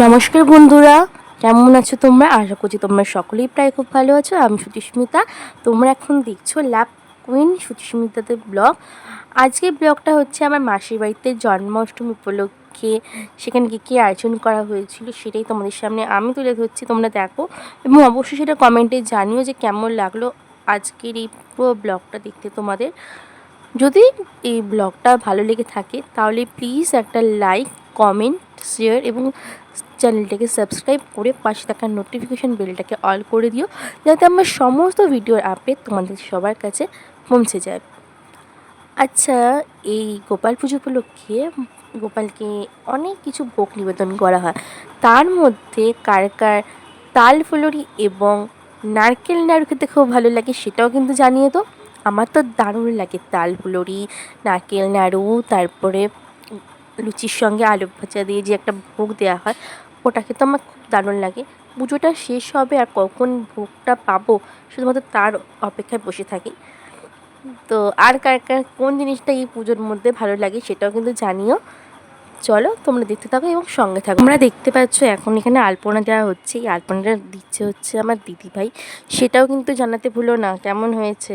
নমস্কার বন্ধুরা, কেমন আছো তোমরা? আশা করছি তোমরা সকলেই প্রায় খুব ভালো আছো। আমি সুচিস্মিতা। তোমরা এখন দেখছ ল্যাব কুইন সুচিস্মিতাদের ব্লগ। আজকের ব্লগটা হচ্ছে আমার মাসির বাড়িতে জন্মাষ্টমী উপলক্ষে। সেখানে কী কী আয়োজন করা হয়েছিল সেটাই তোমাদের সামনে আমি তুলে ধরছি, তোমরা দেখো। এবং অবশ্যই সেটা কমেন্টে জানিও যে কেমন লাগল আজকের এই পুরো ব্লগটা দেখতে তোমাদের। যদি এই ব্লগটা ভালো লেগে থাকে, তাহলে প্লিজ একটা লাইক, কমেন্ট, শেয়ার এবং চ্যানেলটাকে সাবস্ক্রাইব করে পাশে থাকা নোটিফিকেশান বেলটাকে অল করে দিও, যাতে আমার সমস্ত ভিডিওর আপডেট তোমাদের সবার কাছে পৌঁছে যায়। আচ্ছা এই গোপাল পুজো উপলক্ষে গোপালকে অনেক কিছু ভোগ নিবেদন করা হয়। তার মধ্যে কার কার তাল ফুলুরি এবং নারকেল নাড়ু খেতে খুব ভালো লাগে সেটাও কিন্তু জানিয়ে তো আমার তো দারুণ লাগে তাল ফুলুরি, নারকেল নাড়ু, তারপরে লুচির সঙ্গে আলু ভাজা দিয়ে যে একটা ভোগ দেওয়া হয় ওটা খেতে আমার খুব দারুণ লাগে। পুজোটা শেষ হবে আর কখন ভোগটা পাবো শুধুমাত্র তার অপেক্ষায় বসে থাকি। তো আর কার কার কোন জিনিসটা এই পুজোর মধ্যে ভালো লাগে সেটাও কিন্তু জানিও। চলো তোমরা দেখতে থাকো এবং সঙ্গে থাকো। তোমরা দেখতে পাচ্ছ এখন এখানে আলপনা দেওয়া হচ্ছে। এই আলপনাটা দিচ্ছে হচ্ছে আমার দিদিভাই। সেটাও কিন্তু জানাতে ভুলো না। কেমন হয়েছে?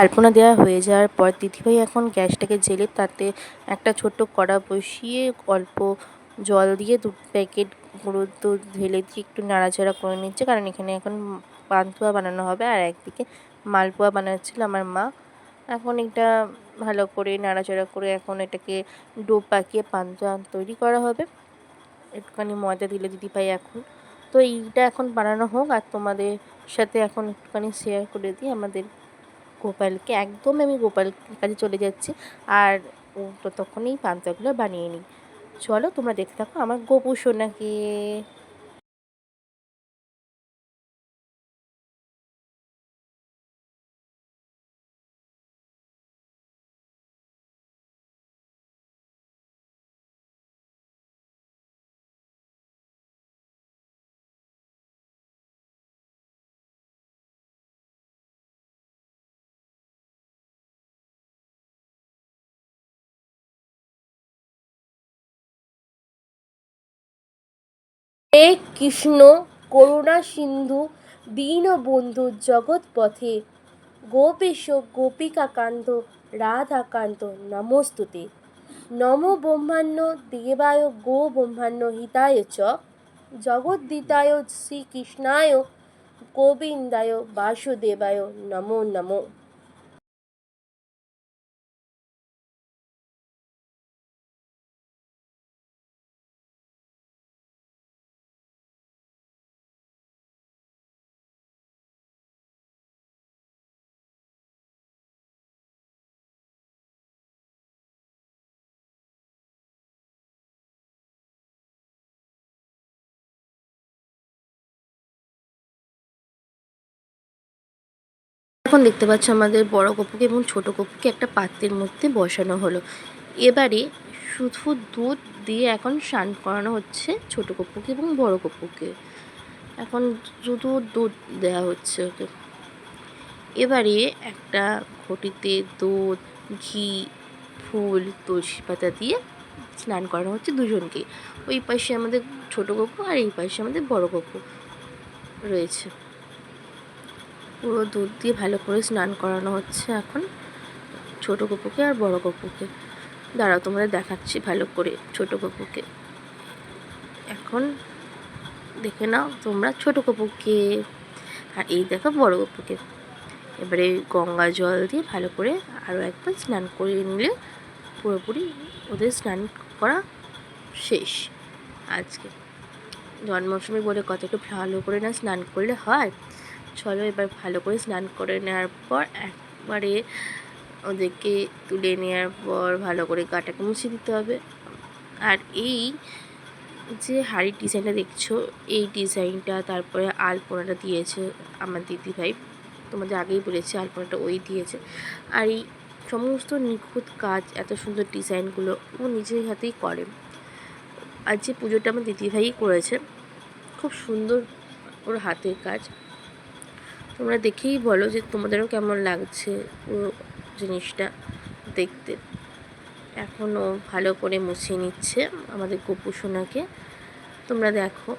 আলপনা দেওয়া হয়ে যাওয়ার পর দিদিভাই এখন গ্যাসটাকে জেলে তাতে একটা ছোট্ট কড়া বসিয়ে অল্প জল দিয়ে দু প্যাকেট গুঁড়ো দুধ ঢেলে দিয়ে একটু নাড়াচাড়া করে নিচ্ছে। কারণ এখানে এখন পান্তুয়া বানানো হবে আর একদিকে মালপোয়া বানাচ্ছিল আমার মা। এখন এটা ভালো করে নাড়াচাড়া করে এখন এটাকে ডো পাকিয়ে পান্তুয়া তৈরি করা হবে। একটুখানি ময়দা দিলে দিদিভাই এখন। তো এইটা এখন বানানো হোক আর তোমাদের সাথে এখন একটুখানি শেয়ার করে দিই আমাদের গোপালকে, একদম আমি গোপাল কাছে চলে যাচ্ছি। আর ও ততক্ষণেই পান্তাগুলো বানিয়ে নিই। চলো তোমরা দেখতে থাকো, আমার গোপু সোনাকে। হে কৃষ্ণ, করুণা সিন্ধু, দীনবন্ধু জগৎপথে। গোপেশ, গোপিকাকান্ত, রাধাকান্ত, নমস্তুতে। নম ব্রহ্মাণ্য দেবায় গো ব্রহ্মাণ্য হিতায় চ। জগদ্দিতায় শ্রীকৃষ্ণায় গোবিন্দায় বাসুদেবায় নমো নমো। এখন দেখতে পাচ্ছ আমাদের বড় কপুকে এবং ছোট কপুকে একটা পাত্রের মধ্যে বসানো হলো। এবারে শুধু দুধ দিয়ে এখন স্নান করানো হচ্ছে ছোট কপুকে এবং বড় কপুকে। এখন শুধু দুধ দেওয়া হচ্ছে ওকে। এবারে একটা ঘটিতে দুধ, ঘি, ফুল, তুলসী পাতা দিয়ে স্নান করানো হচ্ছে দুজনকে। ওই পাশে আমাদের ছোট কপু আর এই পাশে আমাদের বড় কপু রয়েছে। পুরো দুধ দিয়ে ভালো করে স্নান করানো হচ্ছে এখন। ছোট কপুকে আর বড় কপুকে দাঁড়াও তোমরা দেখাচ্ছি ভালো করে ছোট কপুকে এখন দেখে নাও তোমরা ছোট কপুকে আর এই দেখো বড় কপুকে এবারে গঙ্গা জল দিয়ে ভালো করে আরও একবার স্নান করে নিলে পুরোপুরি ওদের স্নান করা শেষ। আজকে জন্মাষ্টমী বলে কত একটু ভালো করে না স্নান করলে হয়? চলো, এবার ভালো করে স্নান করে নেওয়ার পর একবারে ওদেরকে তুলে নেওয়ার পর ভালো করে গাটাকে মুছে দিতে হবে। আর এই যে হাড়ির ডিজাইনটা দেখছ, এই ডিজাইনটা তারপরে আলপনাটা দিয়েছে আমার দিদিভাই। তোমাদের আগেই বলেছি, আলপনাটা ওই দিয়েছে। আর এই সমস্ত নিখুঁত কাজ, এত সুন্দর ডিজাইনগুলো ও নিজের হাতেই করে। আর যে পুজোটা আমার দিদিভাই করেছে, খুব সুন্দর ওর হাতের কাজ। তোমরা দেখেই বলো যে তোমাদেরও কেমন লাগছে পুরো জিনিসটা দেখতে। এখনও ভালো করে মুছিয়ে নিচ্ছে আমাদের গপু সোনাকে। তোমরা দেখো,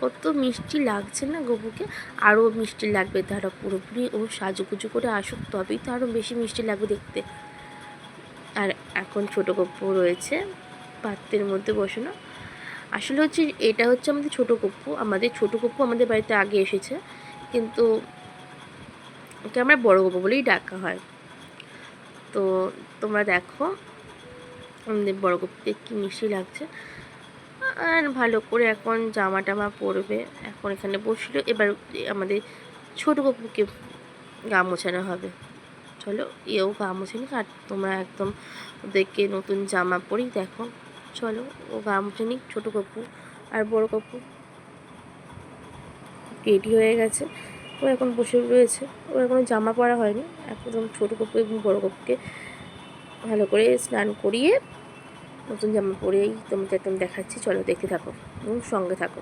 কত মিষ্টি লাগছে না গপুকে? আরও মিষ্টি লাগবে তারা পুরোপুরি। ও সাজুগুজু করে আসুক, তবেই তো আরও বেশি মিষ্টি লাগবে দেখতে। আর এখন ছোটো গপ্পু রয়েছে, পাত্রের মধ্যে বসানো আসলে হচ্ছে, এটা হচ্ছে আমাদের ছোটো কপ্পু আমাদের ছোটো কপ্পু আমাদের বাড়িতে আগে এসেছে। কিন্তু ওকে আমরা বড় গপু বলেই ডাকা হয়। তো তোমরা দেখো, আমাদের বড় গপুকে কী মিষ্টি লাগছে। আর ভালো করে এখন জামা টামা পরবে। এখন এখানে বসল। এবার আমাদের ছোটো গপুকে গা মোছানো হবে। চলো, এও গা মুছে নিক আর তোমরা একদম ওদেরকে নতুন জামা পরেই দেখো। চলো, ও গা মুছে নিক। ছোটো কপু আর বড় কপু রেডি হয়ে গেছে। ও এখন বসে রয়েছে। ও এখনও জামা পরা হয়নি। একদম ছোটো কপু এবং বড়ো কপুকে ভালো করে স্নান করিয়ে নতুন জামা পরেই তোমাকে একদম দেখাচ্ছি। চলো দেখতে থাকো এবং সঙ্গে থাকো।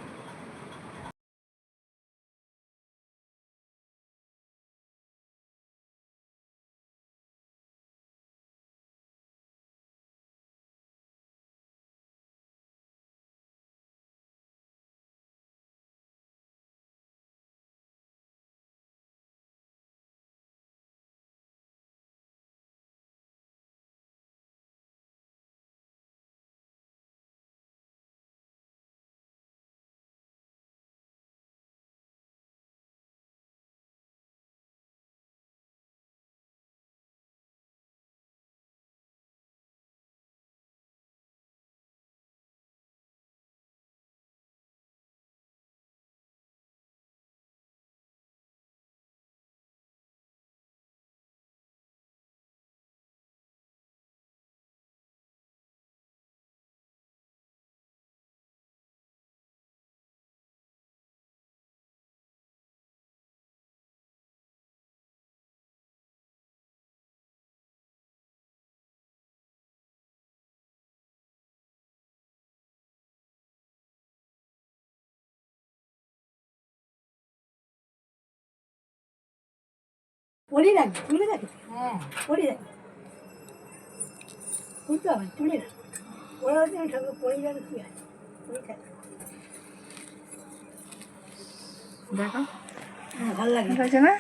পরে রাখবে তুলে রাখবে? হ্যাঁ পরে রাখবে? তুলতে হবে তুলে রাখ। ওরা হচ্ছে সঙ্গে পরে যাবে কি আছে পরে থাকবে দেখো। হ্যাঁ ভালো লাগে না?